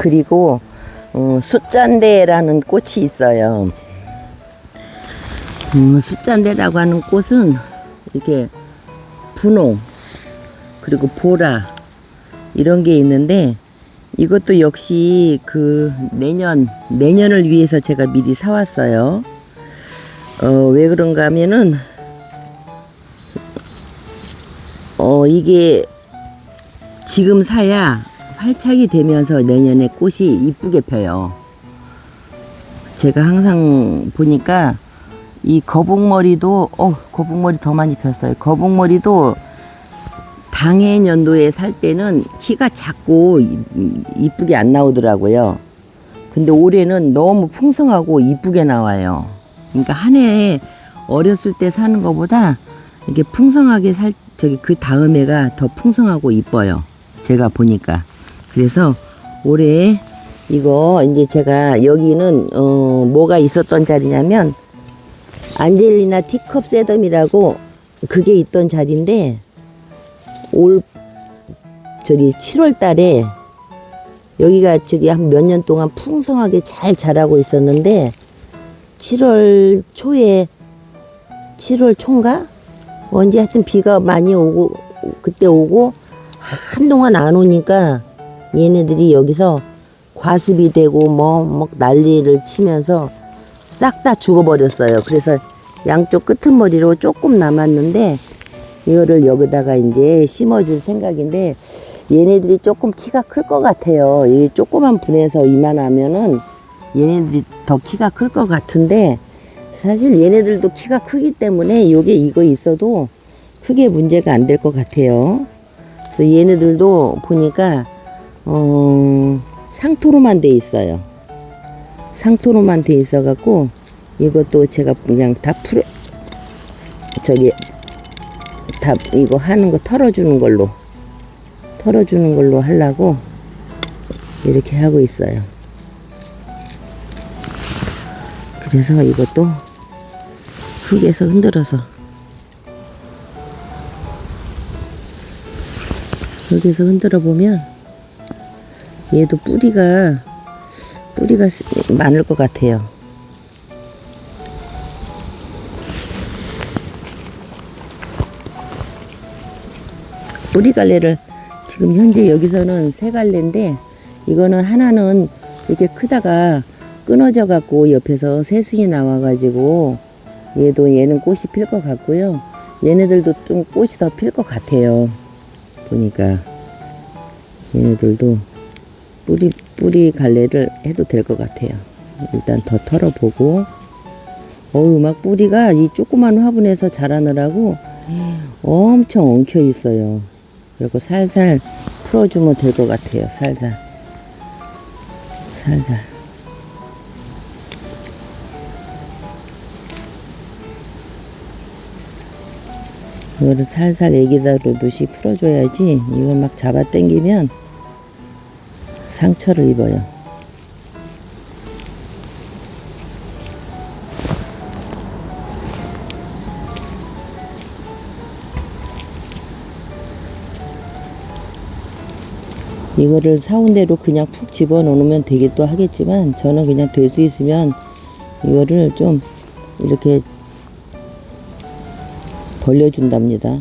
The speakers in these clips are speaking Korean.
그리고 어, 숫잔대라는 꽃이 있어요. 음, 숫잔대라고 하는 꽃은 이렇게 분홍 그리고 보라 이런 게 있는데 이것도 역시 그 내년 내년을 위해서 제가 미리 사왔어요. 어, 왜 그런가 하면은 어 이게 지금 사야 활착이 되면서 내년에 꽃이 이쁘게 펴요. 제가 항상 보니까 이 거북머리도 어 거북머리 더 많이 폈어요. 거북머리도 당해 연도에 살 때는 키가 작고 이- 이쁘게 안 나오더라고요. 근데 올해는 너무 풍성하고 이쁘게 나와요. 그러니까 한 해에 어렸을 때 사는 것보다 이게 풍성하게 살 저기 그 다음 해가 더 풍성하고 이뻐요. 제가 보니까. 그래서 올해 이거 이제 제가 여기는 어 뭐가 있었던 자리냐면 안젤리나 티컵 세덤이라고 그게 있던 자리인데 올 저기 7월 달에 여기가 저기 한 몇 년 동안 풍성하게 잘 자라고 있었는데 7월 초에 7월 초인가? 언제 하여튼 비가 많이 오고 그때 오고 한동안 안 오니까 얘네들이 여기서 과습이 되고 뭐, 뭐 난리를 치면서 싹 다 죽어버렸어요. 그래서 양쪽 끄트머리로 조금 남았는데 이거를 여기다가 이제 심어줄 생각인데 얘네들이 조금 키가 클 것 같아요. 이 조그만 분에서 이만하면은 얘네들이 더 키가 클 것 같은데 사실 얘네들도 키가 크기 때문에 요게 이거 있어도 크게 문제가 안 될 것 같아요. 그래서 얘네들도 보니까 어, 상토로만 돼 있어요. 상토로만 돼 있어 갖고 이것도 제가 그냥 다 풀어 저기 다 이거 하는 거 털어주는 걸로 털어주는 걸로 하려고 이렇게 하고 있어요. 그래서 이것도 흙에서 흔들어서 여기서 흔들어 보면 얘도 뿌리가 뿌리가 쓰- 많을 것 같아요. 뿌리 갈래를 지금 현재 여기서는 세 갈래인데 이거는 하나는 이렇게 크다가 끊어져 갖고 옆에서 새순이 나와 가지고 얘도 얘는 꽃이 필 것 같고요. 얘네들도 좀 꽃이 더 필 것 같아요. 보니까 얘네들도 뿌리 뿌리 갈래를 해도 될 것 같아요. 일단 더 털어보고 어우 막 뿌리가 이 조그만 화분에서 자라느라고 엄청 엉켜 있어요. 그리고 살살 풀어주면 될 것 같아요. 살살 살살 이거를 살살 애기다루듯이 풀어줘야지 이걸 막 잡아 당기면 상처를 입어요. 이거를 사온 대로 그냥 푹 집어넣으면 되기도 하겠지만 저는 그냥 될 수 있으면 이거를 좀 이렇게 벌려준답니다.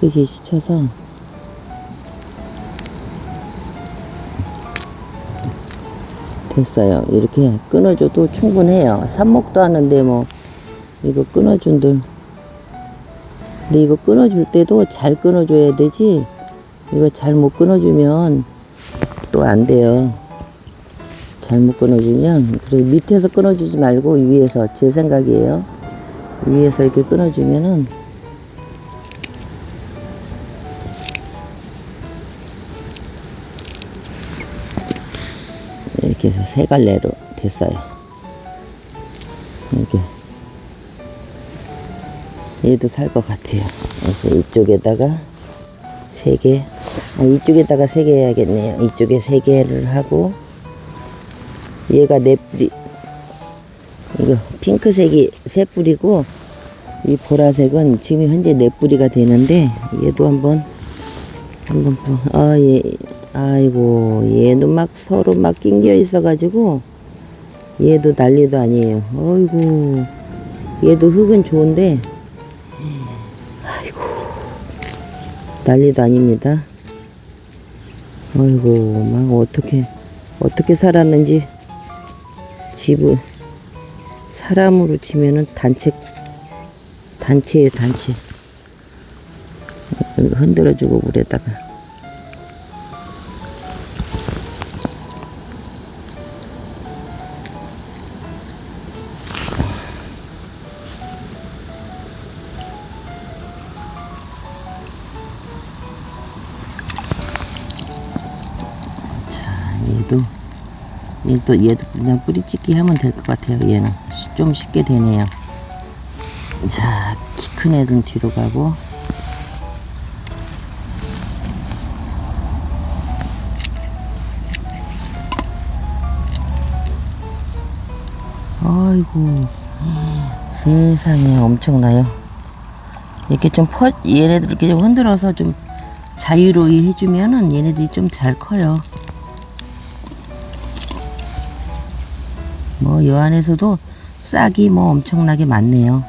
깨끗이 씻어서 됐어요. 이렇게 끊어줘도 충분해요. 삽목도 하는데 뭐 이거 끊어준들 근데 이거 끊어줄 때도 잘 끊어줘야 되지 이거 잘 못 끊어주면 또 안 돼요. 잘못 끊어주면 그리고 밑에서 끊어주지 말고 위에서 제 생각이에요. 위에서 이렇게 끊어주면은 이렇게 해서 세 갈래로 됐어요. 이렇게 얘도 살 것 같아요. 그래서 이쪽에다가 세 개, 아, 이쪽에다가 세 개 해야겠네요. 이쪽에 세 개를 하고, 얘가 네 뿌리, 이거 핑크색이 세 뿌리고, 이 보라색은 지금 현재 네 뿌리가 되는데, 얘도 한번, 한번, 또- 아, 얘, 아이고, 얘도 막 서로 막 낑겨 있어가지고, 얘도 난리도 아니에요. 어이구, 얘도 흙은 좋은데, 난리도 아닙니다. 아이고, 막 어떻게, 어떻게 살았는지, 집을, 사람으로 치면은 단체, 단체예요, 단체. 흔들어주고, 물에다가. 얘도 얘도 얘도 그냥 뿌리찍기 하면 될 것 같아요 얘는. 쉬- 좀 쉽게 되네요. 자 키 큰 애는 뒤로 가고. 아이고 세상에 엄청나요. 이렇게 좀 퍼, 얘네들 이렇게 좀 흔들어서 좀 자유로이 해주면은 얘네들이 좀 잘 커요 뭐이 안에서도 싹이 뭐 엄청나게 많네요.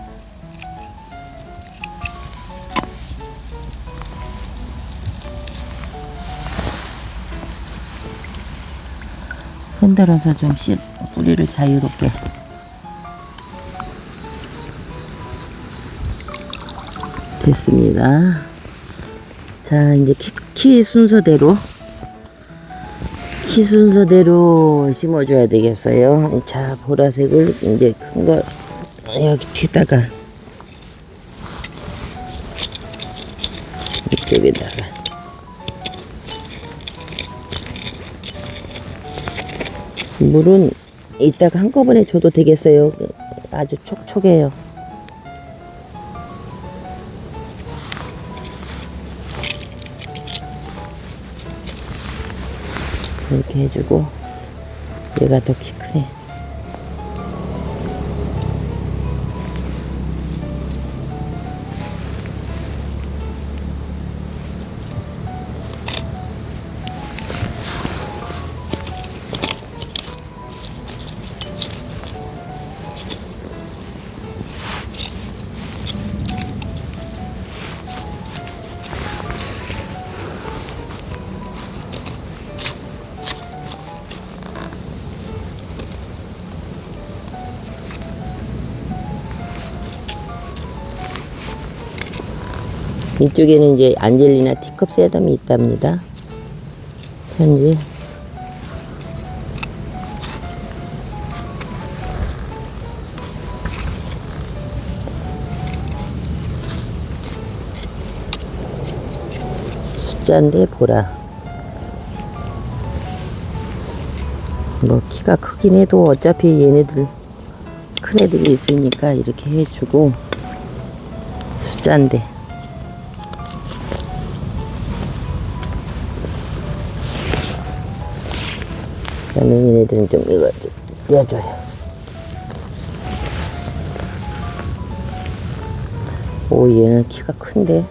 흔들어서 좀 씨, 뿌리를 자유롭게 됐습니다. 자 이제 키, 키 순서대로 키 순서대로 심어줘야 되겠어요. 자, 보라색을 이제 큰 거 여기 뒤다가 이쪽에다가 물은 이따가 한꺼번에 줘도 되겠어요. 아주 촉촉해요. 이렇게 해주고 얘가 더키 이쪽에는 이제 안젤리나 티컵 세덤이 있답니다. 현재 숫자인데 보라. 뭐 키가 크긴 해도 어차피 얘네들 큰 애들이 있으니까 이렇게 해주고 숫자인데 그다음에 얘네들은 좀 이거 좀 띄워줘요. 오 얘는 키가 큰데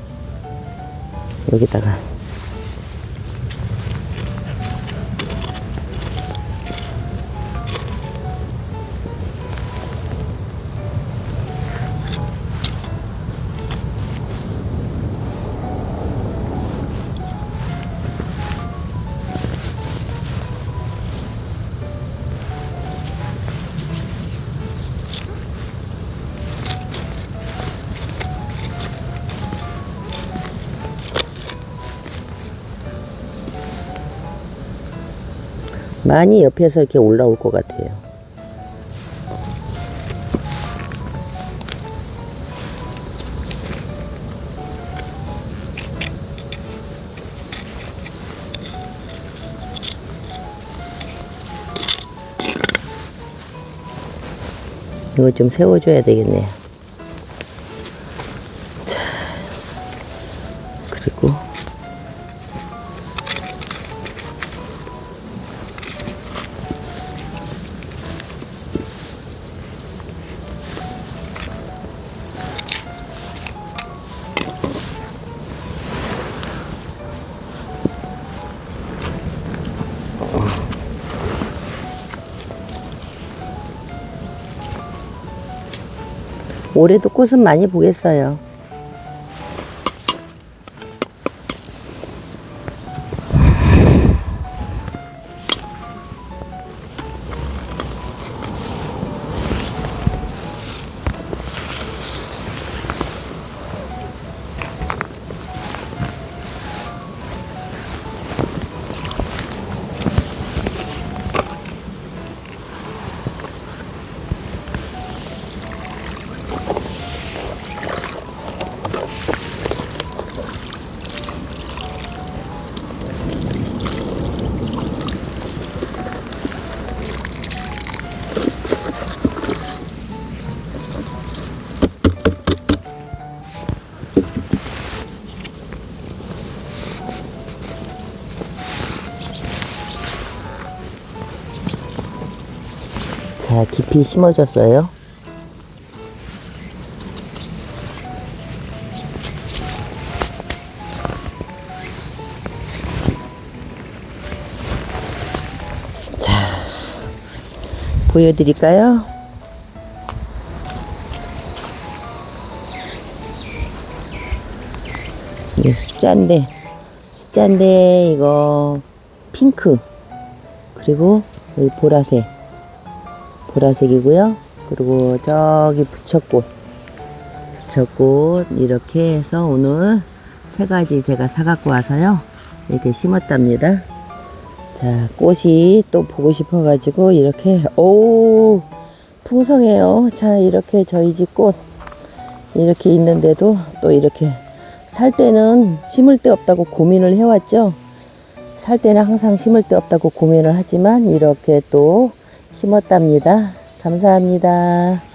여기다가 많이 옆에서 이렇게 올라올 것 같아요. 이거 좀 세워줘야 되겠네요. 올해도 꽃은 많이 보겠어요. 자, 깊이 심어줬어요. 자, 보여드릴까요? 이게 숫자인데, 숫자인데, 이거, 핑크. 그리고, 여기 보라색. 보라색이고요. 그리고 저기 부처꽃. 부처꽃 이렇게 해서 오늘 세 가지 제가 사갖고 와서요. 이렇게 심었답니다. 자, 꽃이 또 보고 싶어가지고 이렇게, 오, 풍성해요. 자, 이렇게 저희 집 꽃 이렇게 있는데도 또 이렇게 살 때는 심을 데 없다고 고민을 해왔죠. 살 때는 항상 심을 데 없다고 고민을 하지만 이렇게 또 심었답니다. 감사합니다.